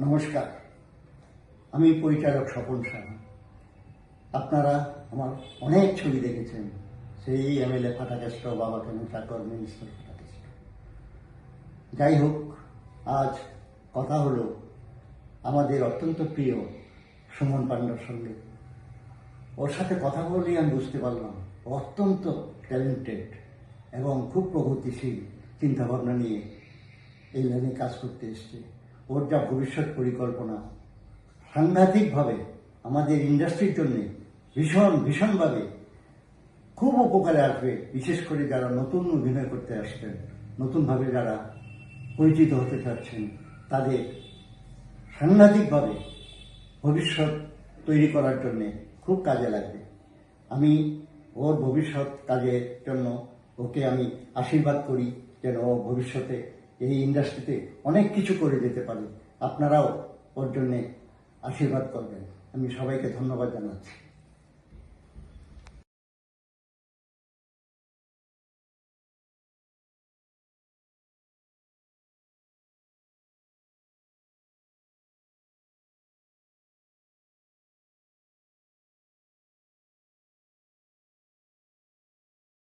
নমস্কার। আমি পরিচালক স্বপন সাহা। আপনারা আমার অনেক ছবি দেখেছেন। সেই এমএলএ ফাটাকেষ্ট, বাবা চাকর মিনিস্টার ফাটাকেষ্ট। যাই হোক, আজ কথা হলো আমাদের অত্যন্ত প্রিয় সুমন পাণ্ডার সঙ্গে। ওর সাথে কথা বলেই আমি বুঝতে পারলাম অত্যন্ত ট্যালেন্টেড এবং খুব প্রগতিশীল চিন্তাভাবনা নিয়ে এই লাইনে কাজ করতে এসছে। ওর যা ভবিষ্যৎ পরিকল্পনা। সাংঘাতিকভাবে আমাদের ইন্ডাস্ট্রির জন্য ভীষণ, ভীষণভাবে খুব উপকারে আসবে, বিশেষ করে যারা নতুন অভিনয় করতে আসছেন, নতুনভাবে যারা পরিচিত হতে চাচ্ছেন, তাদের সাংঘাতিকভাবে ভবিষ্যৎ তৈরি করার জন্যে খুব কাজে লাগবে। আমি ওর ভবিষ্যৎ কাজের জন্য ওকে আমি আশীর্বাদ করি যেন ও ভবিষ্যতে এই ইন্ডাস্ট্রিতে অনেক কিছু করে যেতে পারে। আপনারাও ওর জন্যে আশীর্বাদ করবেন। আমি সবাইকে ধন্যবাদ জানাচ্ছি।